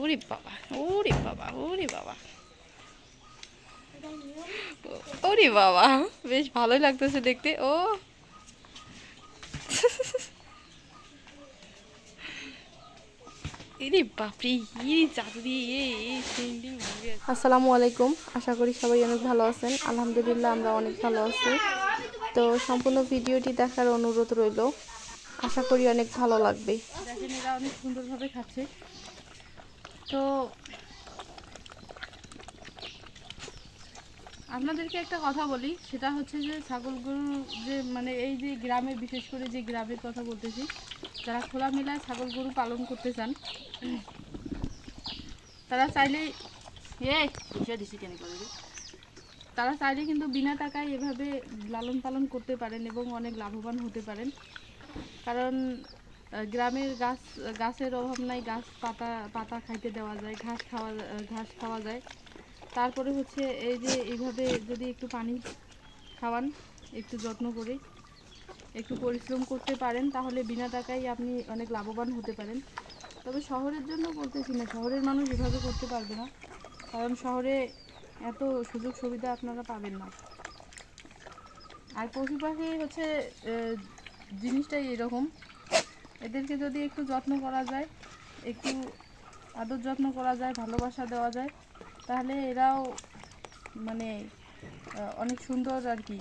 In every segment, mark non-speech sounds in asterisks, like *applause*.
ওরে বাবা ওরে বাবা ওরে বাবা ওরে বাবা বেশ ভালোই লাগতেছে দেখতে ও। আসসালামু আলাইকুম আশা করি সবাই অনেক ভালো আছেন। আলহামদুলিল্লাহ আমরা অনেক ভালো আছি। তো সম্পূর্ণ ভিডিওটি দেখার অনুরোধ রইল। আশা করি অনেক ভালো লাগবে। দেখেন এরা অনেক সুন্দরভাবে খাচ্ছে। তো আপনাদেরকে একটা কথা বলি, সেটা হচ্ছে যে ছাগল গরু যে মানে এই যে গ্রামে, বিশেষ করে যে গ্রামের কথা বলতেছি, যারা খোলামেলায় ছাগল গরু পালন করতে চান, তারা চাইলেই এ বিষয় দিছি কেন করে তারা চাইলে কিন্তু বিনা টাকায় এভাবে লালন পালন করতে পারেন এবং অনেক লাভবান হতে পারেন। কারণ গ্রামের গাছ, গাছের অভাব নাই, গাছ পাতা পাতা খাইতে দেওয়া যায়, ঘাস খাওয়া ঘাস খাওয়া যায়। তারপরে হচ্ছে এই যে এইভাবে যদি একটু পানি খাওয়ান, একটু যত্ন করে, একটু পরিশ্রম করতে পারেন, তাহলে বিনা টাকায় আপনি অনেক লাভবান হতে পারেন। তবে শহরের জন্য বলতেছি না, শহরের মানুষ এভাবে করতে পারবে না, কারণ শহরে এত সুযোগ সুবিধা আপনারা পাবেন না। আর পশু পাখি হচ্ছে জিনিসটাই এরকম। এদেরকে যদি একটু যত্ন করা যায়, একটু আদর যত্ন করা যায়, ভালোবাসা দেওয়া যায়, তাহলে এরাও মানে অনেক সুন্দর আর কি।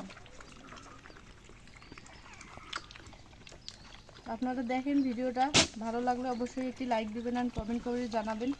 আপনারা দেখেন ভিডিওটা, ভালো লাগলে অবশ্যই একটি লাইক দিবেন আর কমেন্ট করে জানাবেন।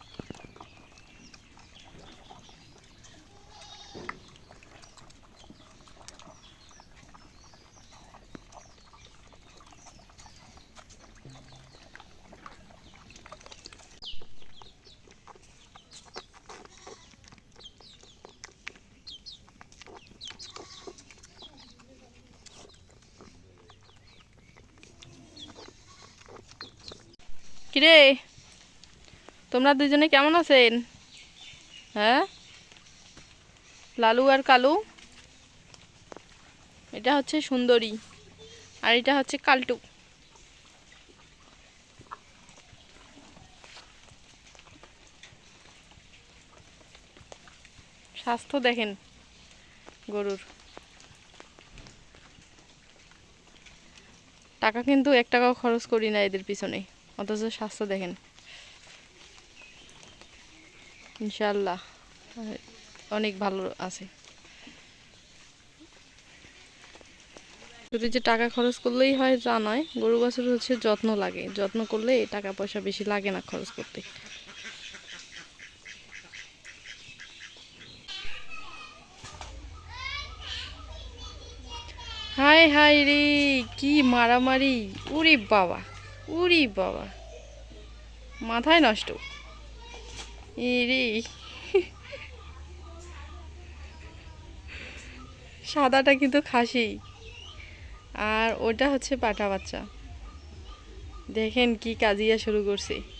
কিরে? তোমরা দুজনে কেমন আছেন? হ্যাঁ? লালু আর কালু? এটা হচ্ছে সুন্দরী আর এটা হচ্ছে কালটু। স্বাস্থ্য দেখেন গরুর। টাকা কিন্তু এক টাকাও খরচ করি না এদের পিছনে। অথচ স্বাস্থ্য দেখেন। ইনশাল্লাহ অনেক ভালো আছে। শুধু যে টাকা খরচ করলেই হয় তা নয়, গরু বাছুর হচ্ছে যত্ন লাগে। যত্ন করলে টাকা পয়সা বেশি লাগে না খরচ করতে। হাই হাই রে, কি মারামারি। উরি বাবা। উরি বাবা। মাথায় নষ্ট। ইরি। সাদাটা কিন্তু খাসি আর ওটা হচ্ছে পাটা বাচ্চা। দেখেন কি কাজিয়া শুরু করছে।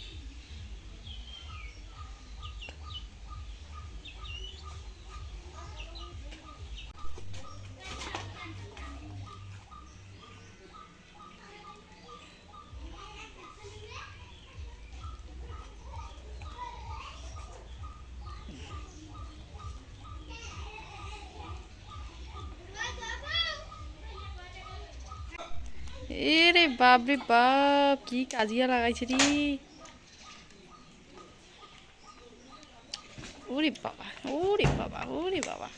এরে বাপ রে বাপ, কি কাজিয়া লাগাইছে রে। ওরে বাবা ওরে বাবা ওরে বাবা।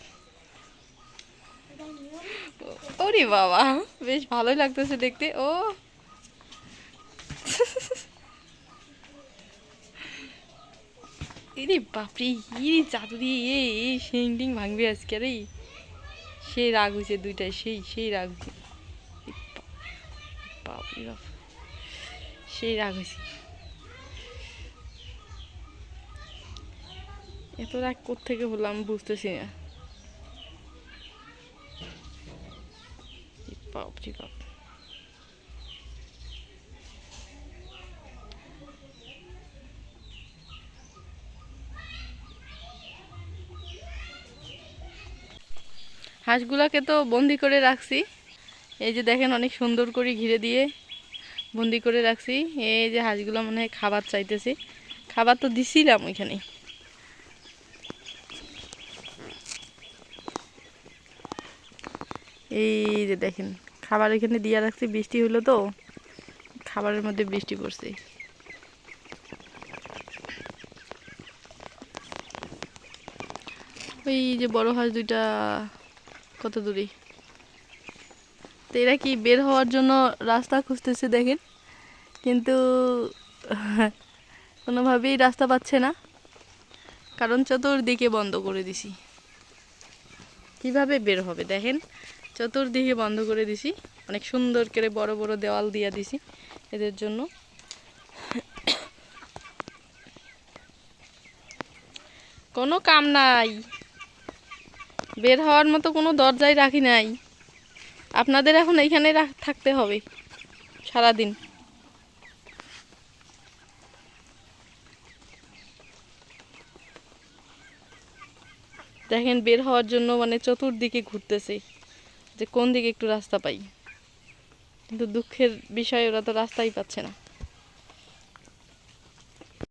ওরে বাবা, বেশ ভালোই লাগতেছে দেখতে, ও। এরে বাপরে, ইরে জাদু দিয়ে এ শিং টিং ভাঙবে আজকে রে। সেই রাগ হয়েছে দুইটাই সেই সেই রাগ হয়েছে সেই রাগ হয়েছে। এত রাগ কোথেকে হলো আমি বুঝতেছি না। বাপ হাঁসগুলাকে তো বন্দি করে রাখছি। এই যে দেখেন অনেক সুন্দর করে ঘিরে দিয়ে বন্দি করে রাখছি। এই যে হাঁসগুলো মনে হয় খাবার চাইতেছি। খাবার তো দিছিলাম ওইখানে। এই যে দেখেন, খাবার এখানে দিয়ে রাখছি। বৃষ্টি হলো তো, খাবারের মধ্যে বৃষ্টি পড়ছে। ওই যে বড় হাঁস দুইটা, কত দূরে? তো এরা কি বের হওয়ার জন্য রাস্তা খুঁজতেছে দেখেন। কিন্তু *laughs* কোনোভাবেই রাস্তা পাচ্ছে না। কারণ চতুর্দিকে বন্ধ করে দিছি। কীভাবে বের হবে দেখেন? চতুর্দিকে বন্ধ করে দিছি। অনেক সুন্দর করে বড় বড় দেওয়াল দিয়ে দিছি এদের জন্য। কোনো কাম নাই। বের হওয়ার মতো কোনো দরজাই রাখি নাই। আপনাদের এখন এইখানে থাকতে হবে, সারাদিন। দেখেন, বের হওয়ার জন্য মানে চতুর্দিকে ঘুরতেছে, যে কোন দিকে একটু রাস্তা পাই। কিন্তু দুঃখের বিষয়, ওরা তো রাস্তাই পাচ্ছে না।